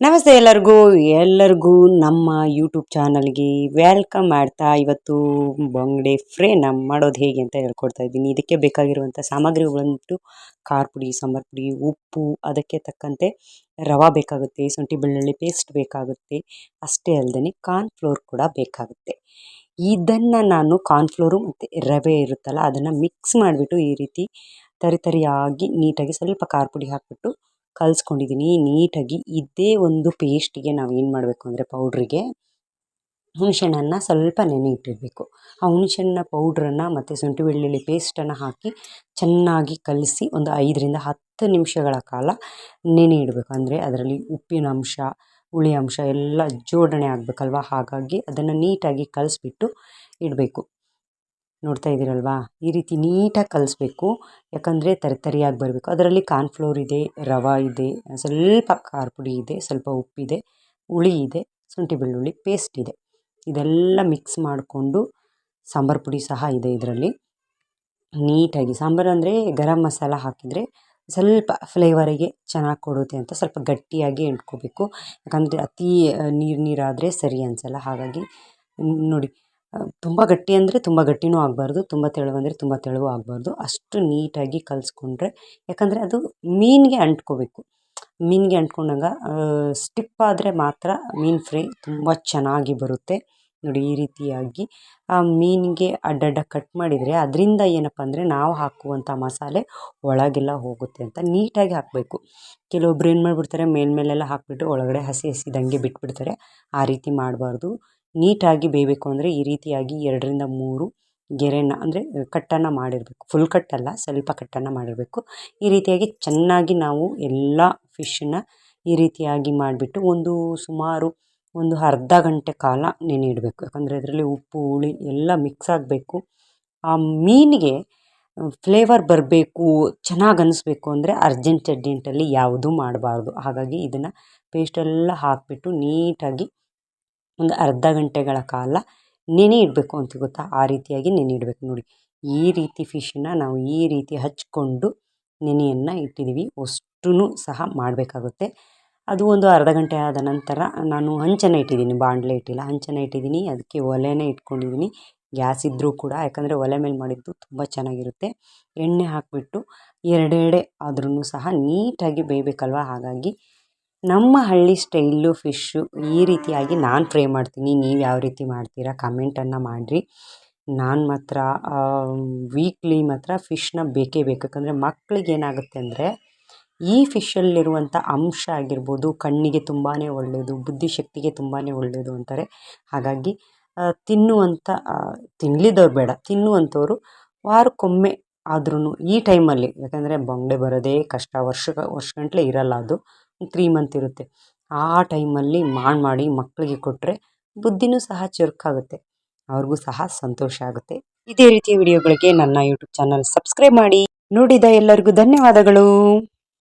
ನಮಸ್ತೆ ಎಲ್ಲರಿಗೂ ಎಲ್ಲರಿಗೂ ನಮ್ಮ ಯೂಟ್ಯೂಬ್ ಚಾನಲ್ಗೆ ವೆಲ್ಕಮ್ ಮಾಡ್ತಾ ಇವತ್ತು ಬಂಗಡೆ ಫ್ರೈ ನಮ್ಮ ಮಾಡೋದು ಹೇಗೆ ಅಂತ ಹೇಳ್ಕೊಡ್ತಾ ಇದ್ದೀನಿ. ಇದಕ್ಕೆ ಬೇಕಾಗಿರುವಂಥ ಸಾಮಗ್ರಿಗಳಂತೂ ಖಾರ ಪುಡಿ, ಸಾಂಬಾರು ಪುಡಿ, ಉಪ್ಪು, ಅದಕ್ಕೆ ತಕ್ಕಂತೆ ರವೆ ಬೇಕಾಗುತ್ತೆ, ಶುಂಠಿ ಬೆಳ್ಳುಳ್ಳಿ ಪೇಸ್ಟ್ ಬೇಕಾಗುತ್ತೆ. ಅಷ್ಟೇ ಅಲ್ಲದೆ ಕಾರ್ನ್ಫ್ಲೋರ್ ಕೂಡ ಬೇಕಾಗುತ್ತೆ. ಇದನ್ನು ನಾನು ಕಾರ್ನ್ಫ್ಲೋರು ಮತ್ತು ರವೆ ಇರುತ್ತಲ್ಲ, ಅದನ್ನು ಮಿಕ್ಸ್ ಮಾಡಿಬಿಟ್ಟು ಈ ರೀತಿ ತರಿತರಿಯಾಗಿ ನೀಟಾಗಿ ಸ್ವಲ್ಪ ಖಾರ ಪುಡಿ ಹಾಕಿಬಿಟ್ಟು ಕಲಿಸ್ಕೊಂಡಿದ್ದೀನಿ ನೀಟಾಗಿ ಇದೇ ಒಂದು ಪೇಸ್ಟಿಗೆ ನಾವು ಏನು ಮಾಡಬೇಕು ಅಂದರೆ ಪೌಡ್ರಿಗೆ ಹುಣಸೆಹಣ್ಣನ್ನು ಸ್ವಲ್ಪ ನೆನೆ ಇಟ್ಟಿರಬೇಕು ಆ ಹುಣಸೆಹಣ್ಣಿನ ಪೌಡ್ರನ್ನು ಮತ್ತು ಶುಂಠಿ ಬೆಳ್ಳುಳ್ಳಿ ಪೇಸ್ಟನ್ನು ಹಾಕಿ ಚೆನ್ನಾಗಿ ಕಲಸಿ ಒಂದು ಐದರಿಂದ ಹತ್ತು ನಿಮಿಷಗಳ ಕಾಲ ನೆನೆ ಇಡಬೇಕು ಅಂದರೆ ಅದರಲ್ಲಿ ಉಪ್ಪಿನ ಅಂಶ, ಹುಳಿ ಅಂಶ ಎಲ್ಲ ಜೋಡಣೆ ಆಗಬೇಕಲ್ವ? ಹಾಗಾಗಿ ಅದನ್ನು ನೀಟಾಗಿ ಕಲಿಸ್ಬಿಟ್ಟು ಇಡಬೇಕು. ನೋಡ್ತಾ ಇದ್ದೀರಲ್ವಾ? ಈ ರೀತಿ ನೀಟಾಗಿ ಕಲಿಸ್ಬೇಕು. ಯಾಕಂದರೆ ತರಿತರಿಯಾಗಿ ಬರಬೇಕು. ಅದರಲ್ಲಿ ಕಾರ್ನ್ಫ್ಲೋರ್ ಇದೆ, ರವೆ ಇದೆ, ಸ್ವಲ್ಪ ಖಾರ ಪುಡಿ ಇದೆ, ಸ್ವಲ್ಪ ಉಪ್ಪಿದೆ, ಹುಳಿ ಇದೆ, ಶುಂಠಿ ಬೆಳ್ಳುಳ್ಳಿ ಪೇಸ್ಟ್ ಇದೆ. ಇದೆಲ್ಲ ಮಿಕ್ಸ್ ಮಾಡಿಕೊಂಡು ಸಾಂಬಾರು ಪುಡಿ ಸಹ ಇದೆ ಇದರಲ್ಲಿ. ನೀಟಾಗಿ ಸಾಂಬಾರು ಅಂದರೆ ಗರಂ ಮಸಾಲ ಹಾಕಿದರೆ ಸ್ವಲ್ಪ ಫ್ಲೇವರಿಗೆ ಚೆನ್ನಾಗಿ ಕೊಡುತ್ತೆ ಅಂತ ಸ್ವಲ್ಪ ಗಟ್ಟಿಯಾಗಿ ಇಟ್ಕೋಬೇಕು ಯಾಕಂದರೆ ಅತಿ, ನೀರು ನೀರಾದರೆ ಸರಿ ಅನಿಸಲ್ಲ. ಹಾಗಾಗಿ, ನೋಡಿ ತುಂಬ ಗಟ್ಟಿ ಅಂದರೆ ತುಂಬ ಗಟ್ಟಿನೂ ಆಗಬಾರ್ದು, ತುಂಬ ತೆಳು ಅಂದರೆ ತುಂಬ ತೆಳುವೂ ಆಗಬಾರ್ದು. ಅಷ್ಟು ನೀಟಾಗಿ ಕಲಿಸ್ಕೊಂಡ್ರೆ, ಯಾಕಂದರೆ ಅದು ಮೀನಿಗೆ ಅಂಟ್ಕೋಬೇಕು. ಮೀನಿಗೆ ಅಂಟ್ಕೊಂಡಾಗ ಸ್ಟಿಪ್ ಆದರೆ ಮಾತ್ರ ಮೀನು ಫ್ರೈ ತುಂಬ ಚೆನ್ನಾಗಿ ಬರುತ್ತೆ. ನೋಡಿ, ಈ ರೀತಿಯಾಗಿ ಆ ಮೀನಿಗೆ ಅಡ್ಡಡ್ಡ ಕಟ್ ಮಾಡಿದರೆ ಅದರಿಂದ ಏನಪ್ಪ ಅಂದರೆ ನಾವು ಹಾಕುವಂಥ ಮಸಾಲೆ ಒಳಗೆಲ್ಲ ಹೋಗುತ್ತೆ ಅಂತ ನೀಟಾಗಿ ಹಾಕಬೇಕು. ಕೆಲವೊಬ್ರು ಏನು ಮಾಡಿಬಿಡ್ತಾರೆ, ಮೇಲ್ಮೇಲೆಲ್ಲ ಹಾಕಿಬಿಟ್ಟು ಒಳಗಡೆ ಹಸಿ ಹಸಿದಂಗೆ ಬಿಟ್ಬಿಡ್ತಾರೆ. ಆ ರೀತಿ ಮಾಡಬಾರ್ದು. ನೀಟಾಗಿ ಬೇಯಬೇಕು ಅಂದರೆ ಈ ರೀತಿಯಾಗಿ ಎರಡರಿಂದ ಮೂರು ಗೆರೆನ ಅಂದರೆ ಕಟ್ಟನ್ನು ಮಾಡಿರಬೇಕು. ಫುಲ್ ಕಟ್ಟಲ್ಲ ಸ್ವಲ್ಪ ಕಟ್ಟನ್ನು ಮಾಡಿರಬೇಕು. ಈ ರೀತಿಯಾಗಿ ಚೆನ್ನಾಗಿ ನಾವು ಎಲ್ಲ ಫಿಶ್ಶನ್ನ ಈ ರೀತಿಯಾಗಿ ಮಾಡಿಬಿಟ್ಟು ಒಂದು ಸುಮಾರು ಒಂದು ಅರ್ಧ ಗಂಟೆ ಕಾಲ ನೆನೆ ಇಡಬೇಕು ಯಾಕಂದರೆ ಅದರಲ್ಲಿ ಉಪ್ಪು, ಹುಳಿ ಎಲ್ಲ ಮಿಕ್ಸ್ ಆಗಬೇಕು. ಆ ಮೀನಿಗೆ ಫ್ಲೇವರ್ ಬರಬೇಕು, ಚೆನ್ನಾಗಿ ಅನ್ನಿಸ್ಬೇಕು ಅಂದರೆ ಅರ್ಜೆಂಟ್ ಅರ್ಜೆಂಟಲ್ಲಿ ಯಾವುದೂ ಮಾಡಬಾರ್ದು. ಹಾಗಾಗಿ ಇದನ್ನು ಪೇಸ್ಟೆಲ್ಲ ಹಾಕಿಬಿಟ್ಟು ನೀಟಾಗಿ ಒಂದು ಅರ್ಧ ಗಂಟೆಗಳ ಕಾಲ ನೆನೆ ಇಡಬೇಕು ಅಂತ ಗೊತ್ತಾ? ಆ ರೀತಿಯಾಗಿ ನೆನೆ ಇಡಬೇಕು ನೋಡಿ. ಈ ರೀತಿ ಫಿಶನ್ನ ನಾವು ಈ ರೀತಿ ಹಚ್ಕೊಂಡು ನೆನೆಯನ್ನು ಇಟ್ಟಿದ್ದೀವಿ ಅಷ್ಟೂ ಸಹ ಮಾಡಬೇಕಾಗುತ್ತೆ. ಅದು ಒಂದು ಅರ್ಧ ಗಂಟೆ ಆದ ನಂತರ ನಾನು ಹಂಚನ ಇಟ್ಟಿದ್ದೀನಿ, ಬಾಣಲೆ ಇಟ್ಟಿಲ್ಲ. ಹಂಚನ ಇಟ್ಟಿದ್ದೀನಿ, ಅದಕ್ಕೆ ಒಲೆನೇ ಇಟ್ಕೊಂಡಿದ್ದೀನಿ. ಗ್ಯಾಸ್ ಇದ್ದರೂ ಕೂಡ, ಯಾಕಂದರೆ ಒಲೆ ಮೇಲೆ ಮಾಡಿದ್ದು ತುಂಬ ಚೆನ್ನಾಗಿರುತ್ತೆ. ಎಣ್ಣೆ ಹಾಕಿಬಿಟ್ಟು ಎರಡೆರಡೆ ಆದ್ರೂ ಸಹ ನೀಟಾಗಿ ಬೇಯಬೇಕಲ್ವ? ಹಾಗಾಗಿ ನಮ್ಮ ಹಳ್ಳಿ ಸ್ಟೈಲು ಫಿಶ್ಶು ಈ ರೀತಿಯಾಗಿ ನಾನು ಫ್ರೈ ಮಾಡ್ತೀನಿ. ನೀವು ಯಾವ ರೀತಿ ಮಾಡ್ತೀರಾ ಕಮೆಂಟನ್ನು ಮಾಡಿರಿ. ನಾನು ಮಾತ್ರ ವೀಕ್ಲಿ ಮಾತ್ರ ಫಿಶ್ನ ಬೇಕೇ ಬೇಕು. ಯಾಕಂದರೆ ಮಕ್ಳಿಗೆ ಏನಾಗುತ್ತೆ ಅಂದರೆ ಈ ಫಿಶಲ್ಲಿರುವಂಥ ಅಂಶ ಆಗಿರ್ಬೋದು, ಕಣ್ಣಿಗೆ ತುಂಬಾ ಒಳ್ಳೆಯದು ಬುದ್ಧಿಶಕ್ತಿಗೆ ತುಂಬಾ ಒಳ್ಳೆಯದು ಅಂತಾರೆ. ಹಾಗಾಗಿ ತಿನ್ನುವಂಥ ತಿನ್ನಲಿದ್ದವ್ರು ಬೇಡ. ತಿನ್ನುವಂಥವ್ರು ವಾರಕ್ಕೊಮ್ಮೆ ಆದ್ರೂ ಈ ಟೈಮಲ್ಲಿ ಯಾಕಂದರೆ ಬೊಂಗಡೆ ಬರೋದೇ ಕಷ್ಟ. ವರ್ಷ, ವರ್ಷಗಂಟ್ಲೆ ಇರಲ್ಲ ಅದು. ತ್ರೀ ಮಂತ್ ಇರುತ್ತೆ. ಆ ಟೈಮಲ್ಲಿ ಮಾಡಿ ಮಾಡಿ ಮಕ್ಕಳಿಗೆ ಕೊಟ್ಟರೆ ಬುದ್ಧಿನೂ ಸಹ ಚುರುಕಾಗುತ್ತೆ. ಅವ್ರಿಗೂ ಸಹ ಸಂತೋಷ ಆಗುತ್ತೆ. ಇದೇ ರೀತಿಯ ವಿಡಿಯೋಗಳಿಗೆ ನನ್ನ ಯೂಟ್ಯೂಬ್ ಚಾನಲ್ ಸಬ್ಸ್ಕ್ರೈಬ್ ಮಾಡಿ. ನೋಡಿದ ಎಲ್ಲರಿಗೂ ಧನ್ಯವಾದಗಳು.